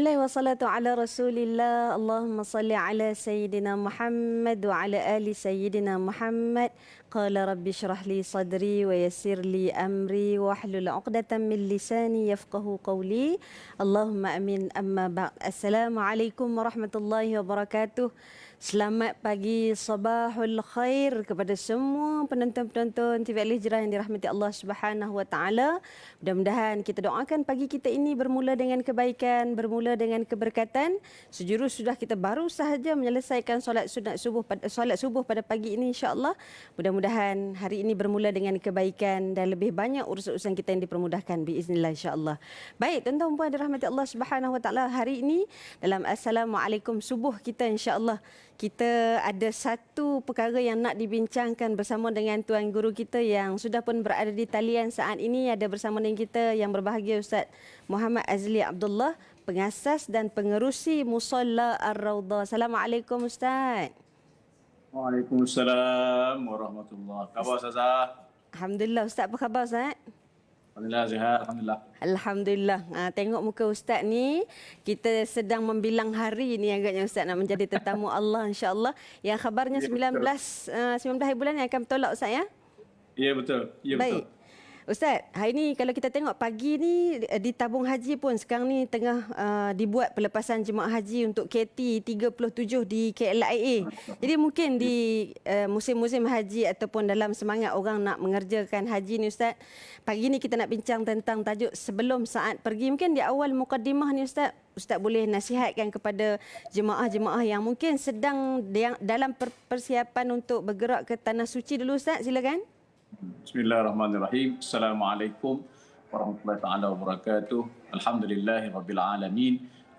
Bismillah wa salatu ala rasulillah Allahumma salli ala sayyidina Muhammad wa ala ali sayyidina Muhammad Qala rabbi syrah li sadri wa yassir li amri wa hlul uqdatan min lisani yafqahu qawli Allahumma amin amma ba'd Assalamualaikum warahmatullahi wabarakatuh Selamat pagi sabahul khair kepada semua penonton-penonton TV Al Hijrah yang dirahmati Allah Subhanahu wa taala. Mudah-mudahan kita doakan pagi kita ini bermula dengan kebaikan, bermula dengan keberkatan. Sejurus sudah kita baru sahaja menyelesaikan solat sunat subuh pada solat subuh pada pagi ini insya-Allah. Mudah-mudahan hari ini bermula dengan kebaikan dan lebih banyak urusan-urusan kita yang dipermudahkan biiznillah insya-Allah. Baik, tuan-tuan dan puan dirahmati Allah Subhanahu wa taala hari ini dalam assalamualaikum subuh kita insya-Allah kita ada satu perkara yang nak dibincangkan bersama dengan tuan guru kita yang sudah pun berada di talian saat ini ada bersama dengan kita yang berbahagia Ustaz Muhammad Azli Abdullah pengasas dan pengerusi Musalla Ar-Raudha. Assalamualaikum Ustaz. Waalaikumsalam warahmatullahi wabarakatuh. Khabar Ustazah? Alhamdulillah Ustaz apa khabar Ustaz? Alhamdulillah sihat, alhamdulillah. Alhamdulillah. Ha, tengok muka Ustaz ni, kita sedang membilang hari ni agaknya Ustaz nak menjadi tetamu Allah insya-Allah. Yang khabarnya Ya, 19 uh, 19 hari bulan yang akan bertolak Ustaz ya. Ya betul. Ya Baik. betul. Ustaz, hari ni kalau kita tengok pagi ni eh, di tabung haji pun sekarang ni tengah uh, dibuat pelepasan jemaah haji untuk KT 37 di KLIA. Jadi mungkin di uh, musim-musim haji ataupun dalam semangat orang nak mengerjakan haji ni Ustaz, pagi ni kita nak bincang tentang tajuk sebelum saat pergi. Mungkin di awal mukadimah ni Ustaz, Ustaz boleh nasihatkan kepada jemaah-jemaah yang mungkin sedang dalam per- persiapan untuk bergerak ke tanah suci dulu Ustaz, silakan. بسم الله الرحمن الرحيم السلام عليكم ورحمة الله تعالى وبركاته الحمد لله رب العالمين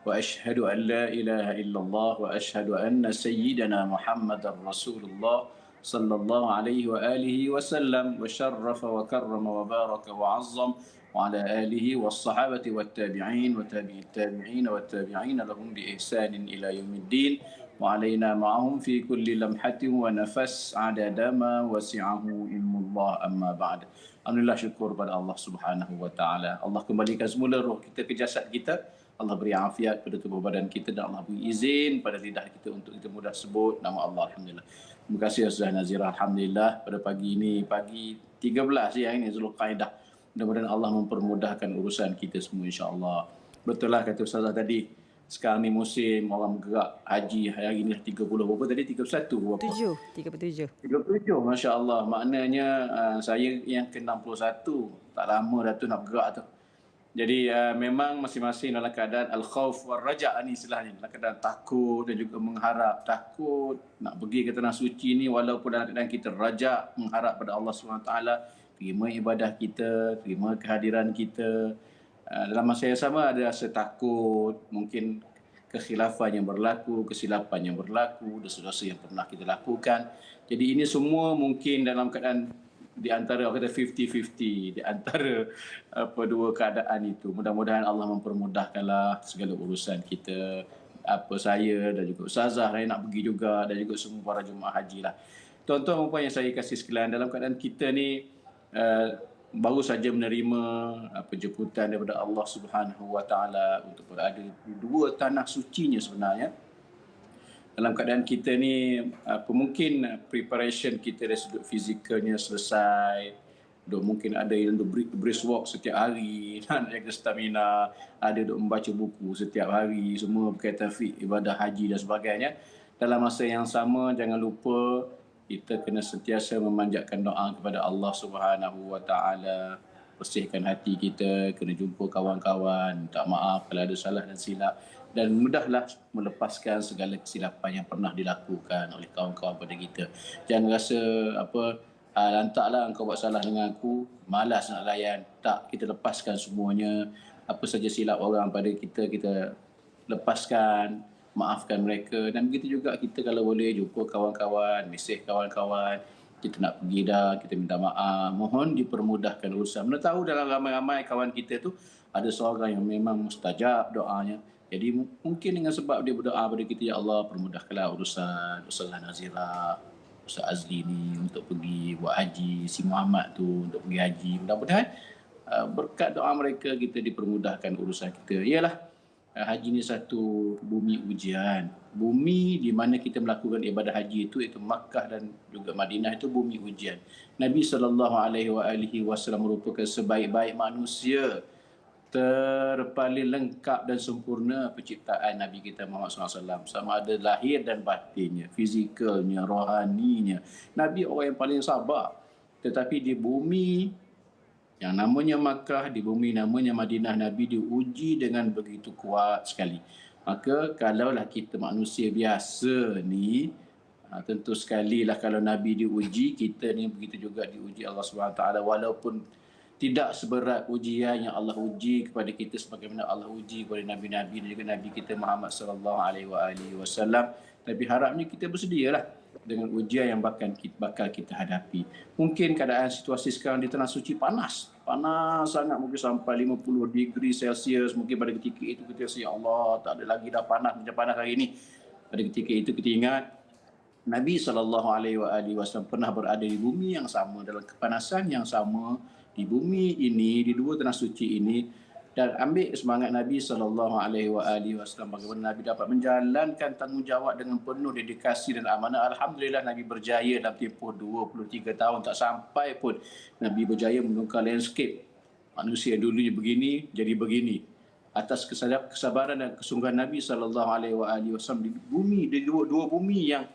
وأشهد أن لا إله إلا الله وأشهد أن سيدنا محمد رسول الله صلى الله عليه وآله وسلم وشرف وكرم وبارك وعظم وعلى آله والصحابة والتابعين وتابعي التابعين والتابعين لهم بإحسان إلى يوم الدين lahum bi ihsanin ila yaumiddin وعلينا معهم في كل لمحة ونفس عدد ما وسعه علم الله أما بعد Alhamdulillah syukur pada Allah Subhanahu wa taala. Allah kembalikan semula roh kita ke jasad kita. Allah beri afiat pada tubuh badan kita dan Allah beri izin pada lidah kita untuk kita mudah sebut nama Allah alhamdulillah. Terima kasih Ustaz Nazira alhamdulillah pada pagi ini pagi 13 ya ini Zulqaidah. Mudah-mudahan Allah mempermudahkan urusan kita semua insya-Allah. Betul lah kata Ustazah tadi sekarang ni musim orang bergerak haji hari ni dah 30 berapa tadi? 31 berapa? 7, 37. 37 Masya Allah maknanya uh, saya yang ke 61 tak lama dah tu nak bergerak tu. Jadi uh, memang masing-masing dalam keadaan al-khawf wal raja ni istilahnya. Dalam keadaan takut dan juga mengharap takut nak pergi ke tanah suci ni walaupun dalam keadaan kita raja mengharap pada Allah SWT terima ibadah kita terima kehadiran kita dalam masa yang sama ada rasa takut, mungkin kekhilafan yang berlaku, kesilapan yang berlaku, dosa-dosa yang pernah kita lakukan. Jadi ini semua mungkin dalam keadaan di antara kata 50-50 di antara apa dua keadaan itu. Mudah-mudahan Allah mempermudahkanlah segala urusan kita apa saya dan juga ustazah yang nak pergi juga dan juga semua para jemaah haji lah. Tuan-tuan dan puan yang saya kasih sekalian dalam keadaan kita ni uh, baru saja menerima apa jemputan daripada Allah Subhanahu Wa Taala untuk berada di dua tanah sucinya sebenarnya. Dalam keadaan kita ni apa mungkin preparation kita dari sudut fizikalnya selesai. Duk mungkin ada yang duk brisk walk setiap hari nak jaga stamina. Ada duk membaca buku setiap hari semua berkaitan fit ibadah haji dan sebagainya. Dalam masa yang sama jangan lupa kita kena sentiasa memanjatkan doa kepada Allah Subhanahu Wa Taala. Bersihkan hati kita kena jumpa kawan-kawan. Minta maaf kalau ada salah dan silap. Dan mudahlah melepaskan segala kesilapan yang pernah dilakukan oleh kawan-kawan pada kita. Jangan rasa apa ah, lantaklah engkau buat salah dengan aku. Malas nak layan. Tak kita lepaskan semuanya. Apa saja silap orang pada kita kita lepaskan maafkan mereka dan begitu juga kita kalau boleh jumpa kawan-kawan, mesej kawan-kawan, kita nak pergi dah, kita minta maaf, mohon dipermudahkan urusan. Mana tahu dalam ramai-ramai kawan kita tu ada seorang yang memang mustajab doanya. Jadi mungkin dengan sebab dia berdoa pada kita, Ya Allah permudahkanlah urusan Ustazah Nazira, Ustaz Azli ni untuk pergi buat haji, si Muhammad tu untuk pergi haji. Mudah-mudahan uh, berkat doa mereka kita dipermudahkan urusan kita. Ialah uh, haji ni satu bumi ujian. Bumi di mana kita melakukan ibadah haji itu itu Makkah dan juga Madinah itu bumi ujian. Nabi sallallahu alaihi wasallam merupakan sebaik-baik manusia terpaling lengkap dan sempurna penciptaan Nabi kita Muhammad SAW. Sama ada lahir dan batinnya, fizikalnya, rohaninya. Nabi orang yang paling sabar. Tetapi di bumi yang namanya Makkah, di bumi namanya Madinah, Nabi diuji dengan begitu kuat sekali. Maka kalaulah kita manusia biasa ni, ha, tentu sekali lah kalau Nabi diuji, kita ni begitu juga diuji Allah SWT. Walaupun tidak seberat ujian yang Allah uji kepada kita sebagaimana Allah uji kepada nabi-nabi dan juga nabi kita Muhammad sallallahu alaihi wasallam tapi harapnya kita bersedialah dengan ujian yang bakal kita, bakal kita hadapi. Mungkin keadaan situasi sekarang di tanah suci panas. Panas sangat mungkin sampai 50 degree Celsius. Mungkin pada ketika itu kita rasa, Ya Allah, tak ada lagi dah panas macam panas hari ini. Pada ketika itu kita ingat, Nabi SAW pernah berada di bumi yang sama, dalam kepanasan yang sama, di bumi ini di dua tanah suci ini dan ambil semangat Nabi sallallahu alaihi wasallam. Bagaimana Nabi dapat menjalankan tanggungjawab dengan penuh dedikasi dan amanah. Alhamdulillah Nabi berjaya dalam tempoh 23 tahun. Tak sampai pun Nabi berjaya menukar landscape. Manusia dulunya begini jadi begini. Atas kesabaran dan kesungguhan Nabi sallallahu alaihi wasallam di bumi di dua, dua bumi yang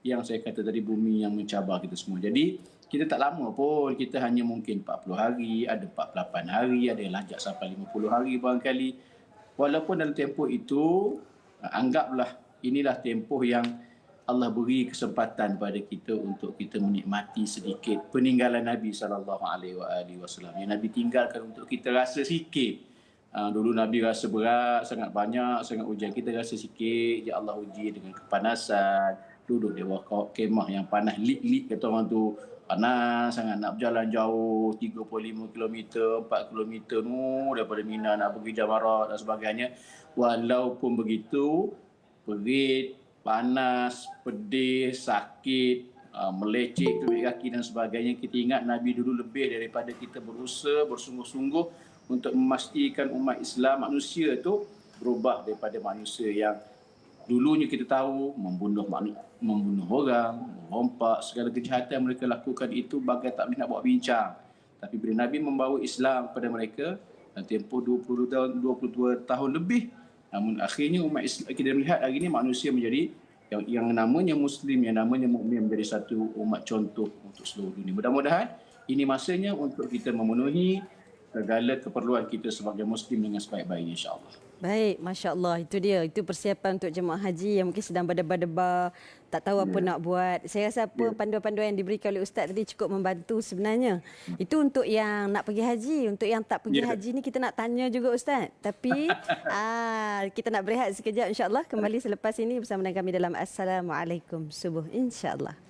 yang saya kata tadi bumi yang mencabar kita semua jadi kita tak lama pun kita hanya mungkin 40 hari ada 48 hari ada yang lajak sampai 50 hari barangkali walaupun dalam tempoh itu anggaplah inilah tempoh yang Allah beri kesempatan pada kita untuk kita menikmati sedikit peninggalan Nabi sallallahu alaihi wasallam yang Nabi tinggalkan untuk kita rasa sikit Uh, dulu Nabi rasa berat, sangat banyak, sangat ujian. Kita rasa sikit, ya Allah uji dengan kepanasan. Duduk di bawah kemah yang panas, lik-lik kata orang tu. Panas sangat nak berjalan jauh 35 km 4 km tu daripada Mina nak pergi Jamarat dan sebagainya. Walaupun begitu perit panas pedih sakit uh, melecek kaki kaki dan sebagainya kita ingat Nabi dulu lebih daripada kita berusaha bersungguh-sungguh untuk memastikan umat Islam manusia tu berubah daripada manusia yang dulunya kita tahu membunuh membunuh orang, merompak, segala kejahatan yang mereka lakukan itu bagai tak boleh nak buat bincang. Tapi bila Nabi membawa Islam kepada mereka dalam tempoh 20 tahun, 22 tahun lebih, namun akhirnya umat Islam kita melihat hari ini manusia menjadi yang, yang namanya Muslim, yang namanya mukmin menjadi satu umat contoh untuk seluruh dunia. Mudah-mudahan ini masanya untuk kita memenuhi segala keperluan kita sebagai Muslim dengan sebaik-baiknya insyaAllah. Baik, Masya Allah. Itu dia. Itu persiapan untuk jemaah haji yang mungkin sedang berdebar-debar, tak tahu apa ya. nak buat. Saya rasa apa ya. panduan-panduan yang diberikan oleh Ustaz tadi cukup membantu sebenarnya. Hmm. Itu untuk yang nak pergi haji. Untuk yang tak pergi ya. haji ni kita nak tanya juga Ustaz. Tapi aa, ah, kita nak berehat sekejap insyaAllah. Kembali selepas ini bersama dengan kami dalam Assalamualaikum Subuh. InsyaAllah.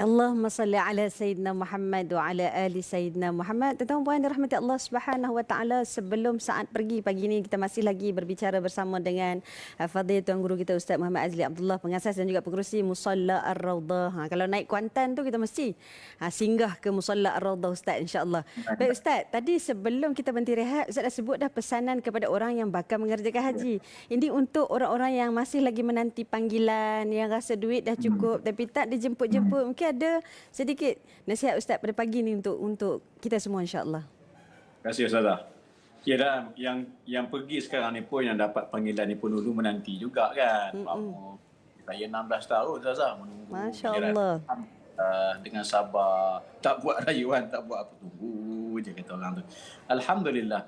Allahumma salli ala Sayyidina Muhammad wa ala ali Sayyidina Muhammad. Tuan-tuan puan dirahmati Allah Subhanahu wa taala, sebelum saat pergi pagi ini kita masih lagi berbicara bersama dengan uh, Fadil Tuan Guru kita Ustaz Muhammad Azli Abdullah, pengasas dan juga pengerusi Musalla Ar-Raudhah. Ha, kalau naik Kuantan tu kita mesti ha, singgah ke Musalla Ar-Raudhah Ustaz insya-Allah. Baik Ustaz, tadi sebelum kita berhenti rehat, Ustaz dah sebut dah pesanan kepada orang yang bakal mengerjakan haji. Ini untuk orang-orang yang masih lagi menanti panggilan, yang rasa duit dah cukup tapi tak dijemput-jemput. Mungkin ada sedikit nasihat Ustaz pada pagi ni untuk untuk kita semua insya-Allah. Terima kasih Ustazah. Ya dah, yang yang pergi sekarang ni pun yang dapat panggilan ni pun dulu menanti juga kan. Mm-mm. Saya 16 tahun Ustazah menunggu. Masya giliran. Allah. Uh, dengan sabar, tak buat rayuan, tak buat apa tunggu je kata orang tu. Alhamdulillah.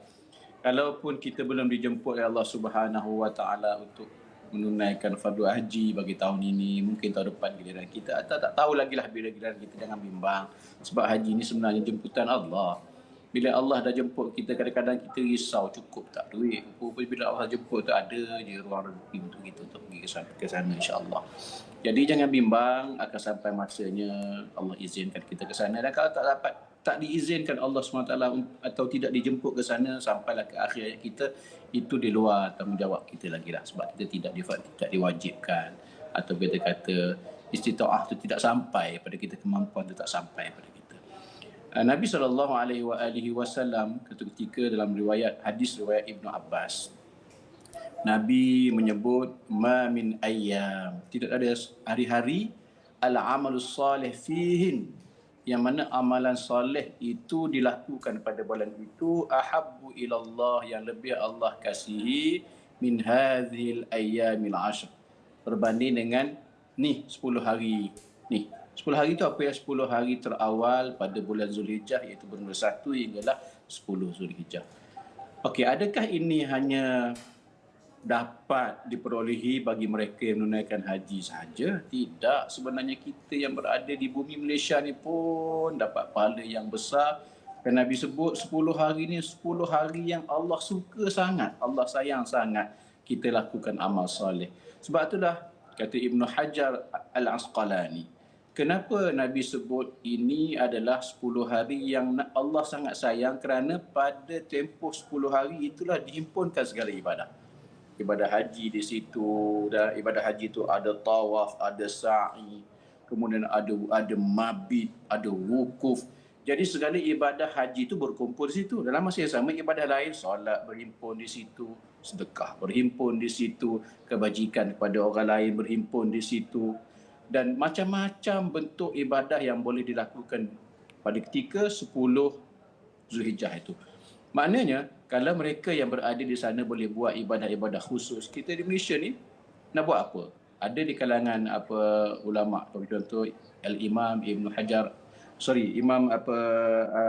Kalaupun kita belum dijemput oleh Allah Subhanahu Wa Taala untuk menunaikan fardu haji bagi tahun ini, mungkin tahun depan giliran kita atau tak tahu lagi lah bila giliran kita jangan bimbang. Sebab haji ini sebenarnya jemputan Allah. Bila Allah dah jemput kita, kadang-kadang kita risau cukup tak duit. Rupa bila Allah jemput tu ada je ruang rezeki untuk kita untuk pergi ke sana, ke sana insyaAllah. Jadi jangan bimbang akan sampai masanya Allah izinkan kita ke sana. Dan kalau tak dapat, tak diizinkan Allah SWT atau tidak dijemput ke sana sampailah ke akhir hayat kita, itu di luar tanggungjawab kita lagi lah. Sebab kita tidak, tidak diwajibkan atau kita kata istita'ah itu tidak sampai pada kita, kemampuan itu tak sampai pada kita. Uh, Nabi sallallahu alaihi wasallam ketika dalam riwayat hadis riwayat Ibnu Abbas Nabi menyebut ma min ayyam tidak ada hari-hari al amalus salih fihin yang mana amalan soleh itu dilakukan pada bulan itu ahabbu ilallah yang lebih Allah kasihi min hadhil ayyamil ashr berbanding dengan ni 10 hari ni 10 hari itu apa ya? 10 hari terawal pada bulan Zulhijjah iaitu bulan 1 hinggalah 10 Zulhijjah. Okey, adakah ini hanya dapat diperolehi bagi mereka yang menunaikan haji saja? Tidak. Sebenarnya kita yang berada di bumi Malaysia ni pun dapat pahala yang besar. Dan Nabi sebut 10 hari ni 10 hari yang Allah suka sangat, Allah sayang sangat kita lakukan amal soleh. Sebab itulah kata Ibnu Hajar Al-Asqalani, Kenapa Nabi sebut ini adalah 10 hari yang Allah sangat sayang kerana pada tempoh 10 hari itulah dihimpunkan segala ibadah. Ibadah haji di situ, dan ibadah haji itu ada tawaf, ada sa'i, kemudian ada ada mabit, ada wukuf. Jadi segala ibadah haji itu berkumpul di situ. Dalam masa yang sama ibadah lain, solat berhimpun di situ, sedekah berhimpun di situ, kebajikan kepada orang lain berhimpun di situ dan macam-macam bentuk ibadah yang boleh dilakukan pada ketika 10 Zulhijjah itu. Maknanya kalau mereka yang berada di sana boleh buat ibadah-ibadah khusus, kita di Malaysia ni nak buat apa? Ada di kalangan apa ulama, contoh Al-Imam Ibn Hajar, sorry, Imam apa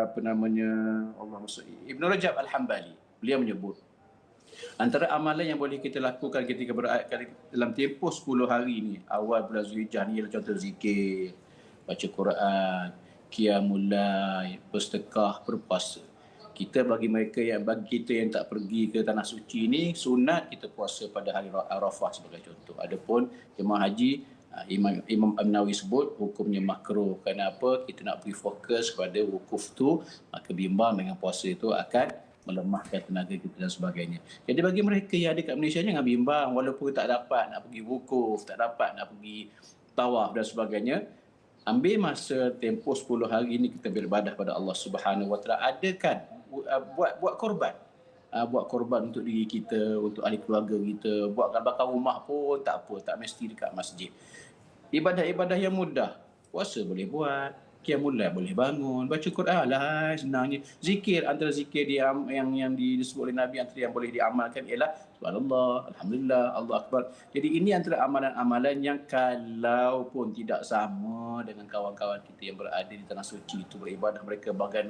apa namanya Allah Ibn Rajab Al-Hambali. Beliau menyebut Antara amalan yang boleh kita lakukan ketika berada dalam tempoh 10 hari ini, awal bulan Zulhijjah ni ialah contoh zikir, baca Quran, qiyamul lail, bersedekah, berpuasa. Kita bagi mereka yang bagi kita yang tak pergi ke tanah suci ini, sunat kita puasa pada hari Arafah sebagai contoh. Adapun jemaah haji ah, Imam Imam An-Nawawi sebut hukumnya makruh. Kenapa? Kita nak beri fokus kepada wukuf tu, maka bimbang dengan puasa itu akan melemahkan tenaga kita dan sebagainya. Jadi bagi mereka yang ada kat Malaysia jangan bimbang walaupun tak dapat nak pergi wukuf, tak dapat nak pergi tawaf dan sebagainya. Ambil masa tempoh 10 hari ini kita beribadah pada Allah Subhanahu Wa Taala. Adakan buat buat korban. Uh, buat korban untuk diri kita, untuk ahli keluarga kita, buat bakar rumah pun tak apa, tak mesti dekat masjid. Ibadah-ibadah yang mudah. Puasa boleh buat, Qiyamul boleh bangun, baca Quran lah senangnya. Zikir antara zikir dia yang yang disebut oleh Nabi antara yang boleh diamalkan ialah subhanallah, alhamdulillah, Allah akbar. Jadi ini antara amalan-amalan yang kalau pun tidak sama dengan kawan-kawan kita yang berada di tanah suci itu beribadah mereka bagai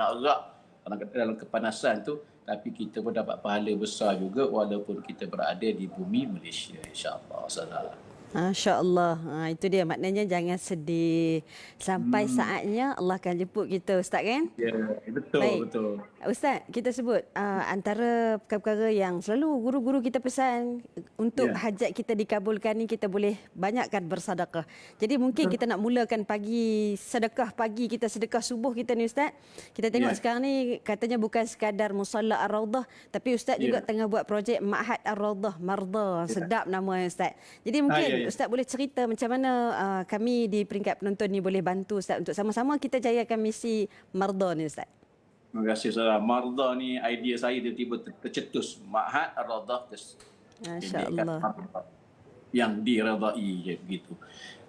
narak dalam kepanasan tu tapi kita pun dapat pahala besar juga walaupun kita berada di bumi Malaysia insya-Allah. Assalamualaikum. Masya Allah. Ha, itu dia maknanya jangan sedih. Sampai hmm. saatnya Allah akan jemput kita Ustaz kan? Ya, betul. Baik. betul. Ustaz, kita sebut uh, antara perkara-perkara yang selalu guru-guru kita pesan untuk yeah. hajat kita dikabulkan ni kita boleh banyakkan bersedekah. Jadi mungkin kita nak mulakan pagi sedekah pagi kita sedekah subuh kita ni Ustaz. Kita tengok yeah. sekarang ni katanya bukan sekadar musalla ar-raudah tapi Ustaz yeah. juga tengah buat projek Ma'had ar-raudah Marda. Yeah. Sedap nama Ustaz. Jadi mungkin ah, yeah, yeah. Ustaz boleh cerita macam mana uh, kami di peringkat penonton ni boleh bantu Ustaz untuk sama-sama kita jayakan misi Marda ni Ustaz. Terima kasih saudara. Marda ni idea saya tiba-tiba tercetus. Ma'had Ar-Radah. Masya Allah. yang diredai begitu.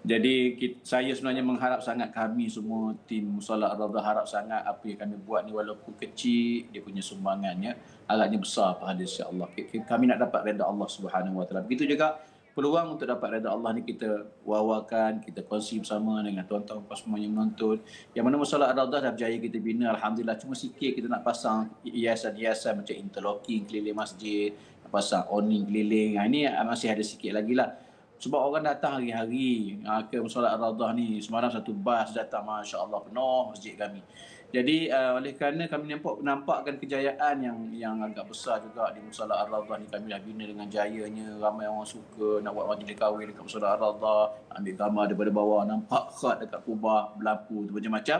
Jadi kita, saya sebenarnya mengharap sangat kami semua tim Musalah Ar-Radah harap sangat apa yang kami buat ni walaupun kecil dia punya sumbangannya agaknya besar pada insya-Allah. Kami nak dapat redha Allah Subhanahu Wa Taala. Begitu juga peluang untuk dapat redha Allah ni kita wawakan, kita kongsi bersama dengan tuan-tuan pas semua yang menonton. Yang mana Musalah Ar-Radah dah berjaya kita bina alhamdulillah cuma sikit kita nak pasang hiasan-hiasan macam interlocking keliling masjid, pasang awning keliling. Ha, ini masih ada sikit lagi lah sebab orang datang hari-hari uh, ke Musolat Ar-Radah ni semalam satu bas datang masya-Allah penuh masjid kami. Jadi uh, oleh kerana kami nampak nampakkan kejayaan yang yang agak besar juga di Musolat Ar-Radah ni kami dah bina dengan jayanya ramai orang suka nak buat majlis kahwin dekat Musolat Ar-Radah ambil gambar daripada bawah nampak khat dekat kubah berlampu tu macam-macam.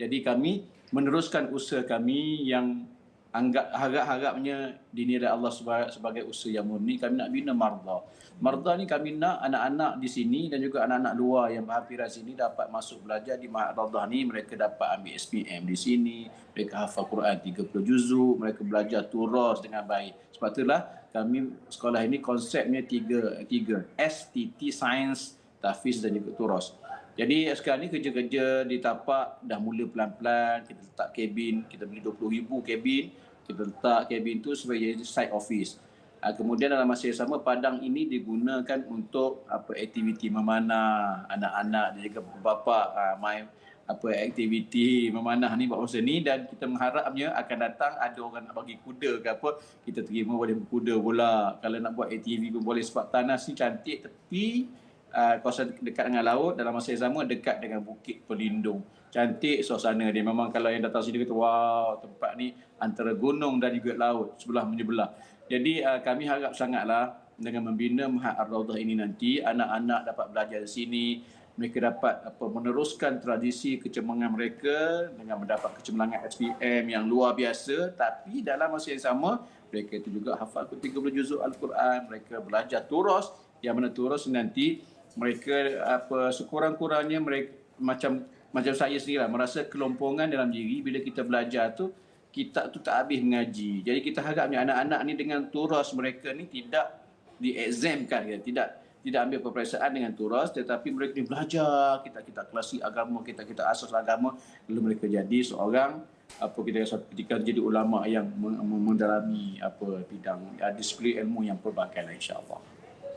Jadi kami meneruskan usaha kami yang anggap harap-harapnya dinilai Allah sebagai usaha yang murni kami nak bina marda. Marda ni kami nak anak-anak di sini dan juga anak-anak luar yang berhampiran sini dapat masuk belajar di Radah ni. Mereka dapat ambil SPM di sini, mereka hafal Quran 30 juzuk, mereka belajar turas dengan baik. Sebab itulah kami sekolah ini konsepnya tiga tiga. STT Science, Tafiz dan juga turas. Jadi sekarang ni kerja-kerja di tapak dah mula pelan-pelan, kita letak kabin, kita beli 20,000 kabin, kita letak kabin tu sebagai site office. Uh, kemudian dalam masa yang sama padang ini digunakan untuk apa aktiviti memanah anak-anak. Dan juga bapa uh, main apa aktiviti memanah ni buat masa ni dan kita mengharapnya akan datang ada orang nak bagi kuda ke apa kita terima boleh berkuda pula. Kalau nak buat ATV pun boleh sebab tanah ni cantik tepi uh, kawasan dekat dengan laut dalam masa yang sama dekat dengan bukit pelindung cantik suasana dia. Memang kalau yang datang sini kata wow tempat ni antara gunung dan juga laut sebelah menyebelah. Jadi uh, kami harap sangatlah dengan membina Mahat Ar-Raudah ini nanti anak-anak dapat belajar di sini. Mereka dapat apa meneruskan tradisi kecemerlangan mereka dengan mendapat kecemerlangan SPM yang luar biasa. Tapi dalam masa yang sama mereka itu juga hafal 30 juzuk Al-Quran. Mereka belajar turas. Yang mana turas nanti mereka apa sekurang-kurangnya mereka macam macam saya sendiri lah merasa kelompongan dalam diri bila kita belajar tu kita tu tak habis mengaji. Jadi kita harapnya anak-anak ni dengan turas mereka ni tidak diexamkan ya, tidak tidak ambil peperiksaan dengan turas tetapi mereka ni belajar kita kita klasik agama kita kita asas agama lalu mereka jadi seorang apa kita suatu ketika jadi ulama yang mendalami apa bidang ya, disiplin ilmu yang pelbagai lah insyaallah.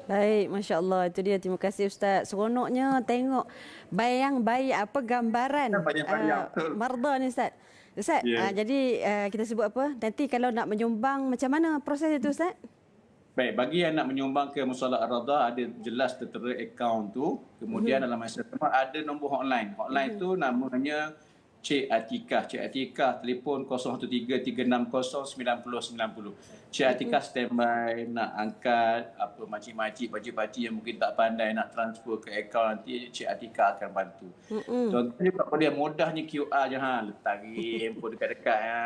Baik, Masya Allah. Itu dia. Terima kasih Ustaz. Seronoknya tengok bayang bayi apa gambaran uh, marda ni Ustaz. Ustaz, yeah. uh, jadi uh, kita sebut apa? Nanti kalau nak menyumbang macam mana proses itu Ustaz? Baik, bagi yang nak menyumbang ke Musalah Ar-Radha ada jelas tertera akaun tu. Kemudian mm-hmm. dalam masa sama ada nombor hotline. Hotline mm-hmm. tu namanya Cik Atikah. Cik Atikah telefon 0133609090. Cik Atikah standby nak angkat apa makcik-makcik, pakcik-pakcik yang mungkin tak pandai nak transfer ke akaun nanti Cik Atikah akan bantu. Mm-hmm. Contohnya kalau dia mudahnya QR je ha, letak handphone dekat-dekat ya.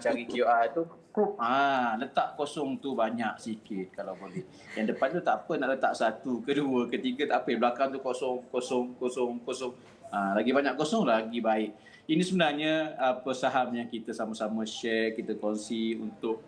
Cari QR tu ha, letak kosong tu banyak sikit kalau boleh. Yang depan tu tak apa nak letak satu, kedua, ketiga tak apa. Belakang tu kosong, kosong, kosong, kosong. Ha, lagi banyak kosong lagi baik ini sebenarnya apa saham yang kita sama-sama share, kita kongsi untuk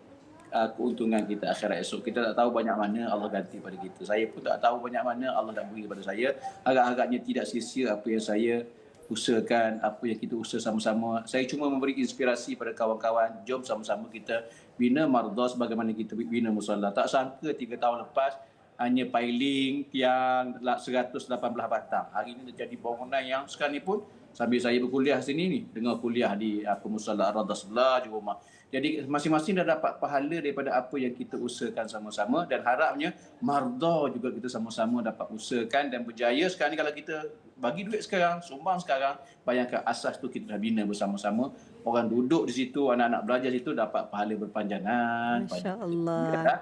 uh, keuntungan kita akhirat esok. Kita tak tahu banyak mana Allah ganti pada kita. Saya pun tak tahu banyak mana Allah nak beri kepada saya. Agak-agaknya tidak sia-sia apa yang saya usahakan, apa yang kita usaha sama-sama. Saya cuma memberi inspirasi pada kawan-kawan. Jom sama-sama kita bina mardah sebagaimana kita bina musallah. Tak sangka tiga tahun lepas hanya piling tiang 118 batang. Hari ini terjadi bangunan yang sekarang ni pun sambil saya berkuliah sini ni dengar kuliah di apa musalla radha sebelah di rumah jadi masing-masing dah dapat pahala daripada apa yang kita usahakan sama-sama dan harapnya marda juga kita sama-sama dapat usahakan dan berjaya sekarang ni. Kalau kita bagi duit sekarang sumbang sekarang bayangkan asas tu kita dah bina bersama-sama. Orang duduk di situ anak-anak belajar di situ dapat pahala berpanjangan. masya-Allah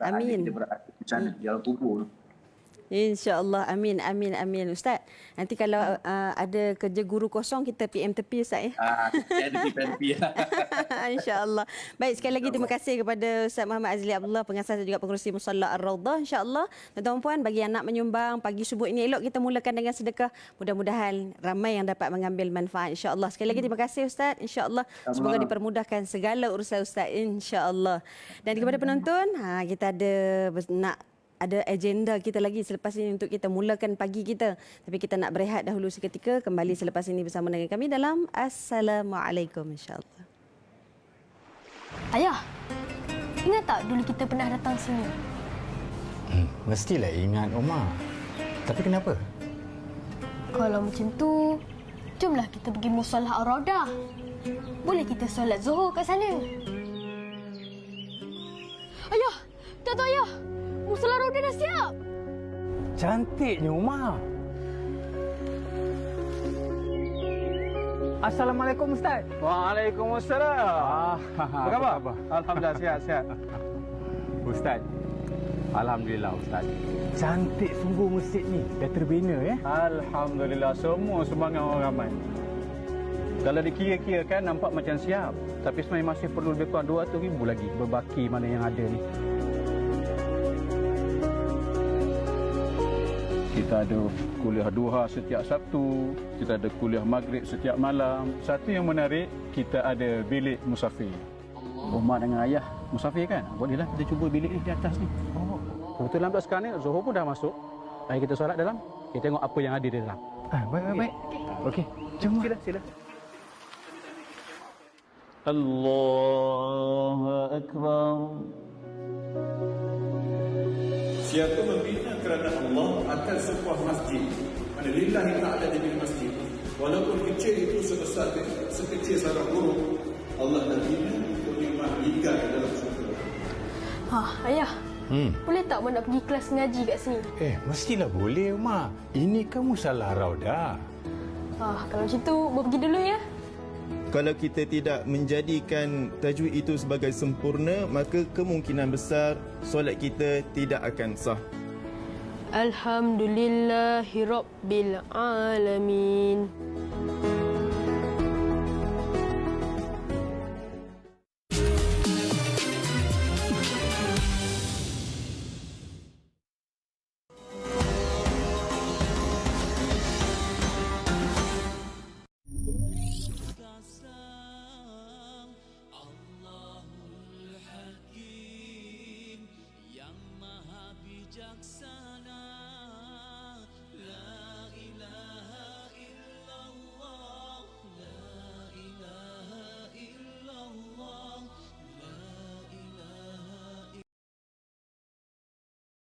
amin. kita berada di sana di dalam kubur InsyaAllah. Amin, amin, amin. Ustaz, nanti kalau uh, ada kerja guru kosong, kita PM tepi Ustaz ya? Ah, ada tepi InsyaAllah. Baik, sekali lagi terima kasih kepada Ustaz Muhammad Azli Abdullah, pengasas dan juga pengurusi Musalla Ar-Rawdah. InsyaAllah, tuan-tuan puan, bagi yang nak menyumbang pagi subuh ini elok kita mulakan dengan sedekah. Mudah-mudahan ramai yang dapat mengambil manfaat. InsyaAllah. Sekali lagi terima kasih Ustaz. InsyaAllah, semoga dipermudahkan segala urusan Ustaz. InsyaAllah. Dan kepada penonton, ha, kita ada nak ada agenda kita lagi selepas ini untuk kita mulakan pagi kita. Tapi kita nak berehat dahulu seketika. Kembali selepas ini bersama dengan kami dalam Assalamualaikum insyaAllah. Ayah, ingat tak dulu kita pernah datang sini? Hmm, mestilah ingat Omar. Tapi kenapa? Kalau macam tu, jomlah kita pergi musallah Ar-Raudah. Boleh kita solat Zuhur kat sana. Ayah, tak tahu ayah. Musallah Ar-Raudah dah siap. Cantiknya Omar. Assalamualaikum Ustaz. Waalaikumsalam. Ah, Apa khabar? Alhamdulillah sihat sihat. Ustaz. Alhamdulillah Ustaz. Cantik sungguh masjid ni. Dah terbina ya. Alhamdulillah semua semangat orang ramai. Kalau dikira-kira kan nampak macam siap. Tapi sebenarnya masih perlu lebih kurang 200 ribu lagi berbaki mana yang ada ni. Kita ada kuliah duha setiap Sabtu, kita ada kuliah maghrib setiap malam. Satu yang menarik, kita ada bilik musafir. Umar dengan ayah musafir kan? Bolehlah kita cuba bilik ni di atas ni. Oh. Kebetulan pula sekarang ni Zuhur pun dah masuk. Mari kita solat dalam. Kita tengok apa yang ada di dalam. Ah, baik baik baik. Okey. Jom. Sila, sila. Allahu Akbar. Siapa membina kerana Allah akan sebuah masjid Mana lillahi ta'ala di bil masjid Walaupun kecil itu sebesar sekecil sarang burung Allah dah bina untuk nikmat liga di dalam syurga Ha, ayah. Hmm. Boleh tak Mak nak pergi kelas ngaji kat sini? Eh, mestilah boleh Omar. Ini kan musalah Raudah. Ha, kalau macam tu, Mak pergi dulu ya. Kalau kita tidak menjadikan tajwid itu sebagai sempurna, maka kemungkinan besar solat kita tidak akan sah. Alhamdulillahirabbil alamin.